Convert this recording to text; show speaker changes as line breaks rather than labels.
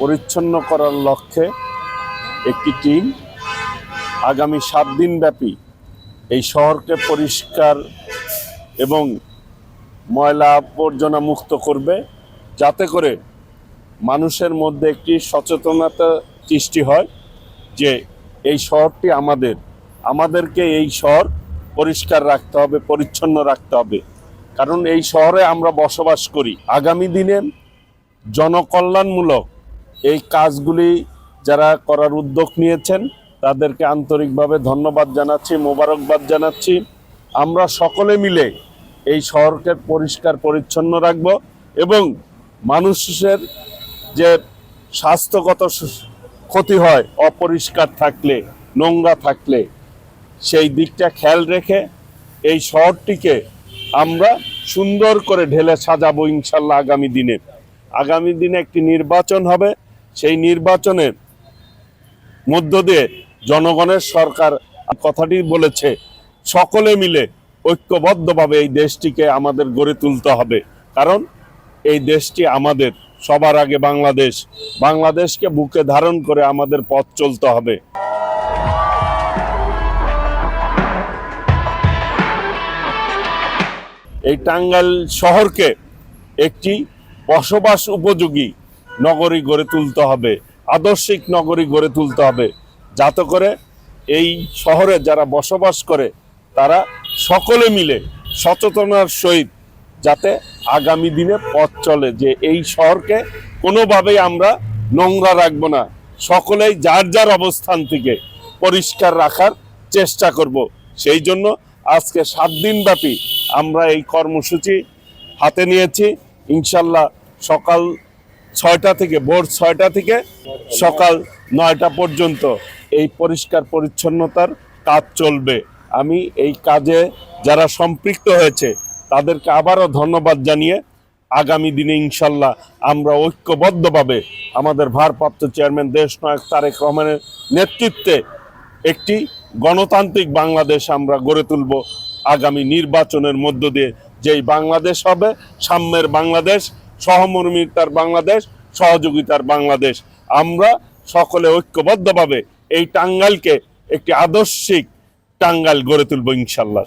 পরিচ্ছন্ন করার লক্ষ্যে একটি টিম আগামী সাত দিন ব্যাপী এই শহরকে পরিষ্কার এবং ময়লা আবর্জনা মুক্ত করবে, যাতে করে মানুষের মধ্যে একটি সচেতনতা সৃষ্টি হয় যে এই শহরটি আমাদের। আমাদেরকে এই শহর পরিষ্কার রাখতে হবে, পরিচ্ছন্ন রাখতে হবে। কারণ এই শহরে আমরা বসবাস করি। আগামী দিনে জনকল্যাণমূলক এই কাজগুলি যারা করার উদ্যোগ নিয়েছেন, তাদেরকে আন্তরিকভাবে ধন্যবাদ জানাচ্ছি, মোবারকবাদ জানাচ্ছি। আমরা সকলে মিলে এই শহরকে পরিষ্কার, পরিচ্ছন্ন রাখব এবং মানুষের যে স্বাস্থ্যগত ক্ষতি হয়, অপরিষ্কার থাকলে, নোংরা থাকলে, সেই দিকটা খেয়াল রেখে এই শহরটিকে আমরা সুন্দর করে ঢেলে সাজাবো ইনশাল্লাহ আগামী দিনে। আগামী দিনে একটি নির্বাচন হবে। সেই নির্বাচনের মধ্য দিয়ে জনগণের সরকার কথাটি বলেছে, সকলে মিলে ঐক্যবদ্ধভাবে এই দেশটিকে আমাদের গড়ে তুলতে হবে। কারণ এই দেশটি আমাদের, সবার আগে বাংলাদেশ। বাংলাদেশকে বুকে ধারণ করে আমাদের পথ চলতে হবে। এই টাঙ্গাইল শহরকে একটি বসবাস উপযোগী নগরী গড়ে তুলতে হবে, আদর্শিক নগরী গড়ে তুলতে হবে। যাতে করে এই শহরে যারা বসবাস করে, তারা সকলে মিলে সচেতনার সহিত যাতে আগামী দিনে পথ চলে যে এই শহরকে কোনোভাবেই আমরা নোংরা রাখব না। সকলেই যার যার অবস্থান থেকে পরিষ্কার রাখার চেষ্টা করব। সেই জন্য আজকে সাত দিন ব্যাপী আমরা এই কর্মসূচি হাতে নিয়েছি। ইনশাল্লাহ সকাল ছয়টা থেকে, ভোর ছয়টা থেকে সকাল নয়টা পর্যন্ত এই পরিষ্কার পরিচ্ছন্নতার কাজ চলবে। আমি এই কাজে যারা সম্পৃক্ত হয়েছে, তাদেরকে আবারও ধন্যবাদ জানিয়ে আগামী দিনে ইনশাল্লাহ আমরা ঐক্যবদ্ধভাবে আমাদের ভারপ্রাপ্ত চেয়ারম্যান দেশ নায়ক তারেক রহমানের নেতৃত্বে একটি গণতান্ত্রিক বাংলাদেশ আমরা গড়ে তুলব আগামী নির্বাচনের মধ্য দিয়ে। যেই বাংলাদেশ হবে, সাম্যের বাংলাদেশ, সহমর্মিতার বাংলাদেশ, সহযোগিতার বাংলাদেশ। আমরা সকলে ঐক্যবদ্ধভাবে এই টাঙ্গালকে একটি আদর্শিক টাঙ্গাল গড়ে তুলব ইনশাল্লাহ।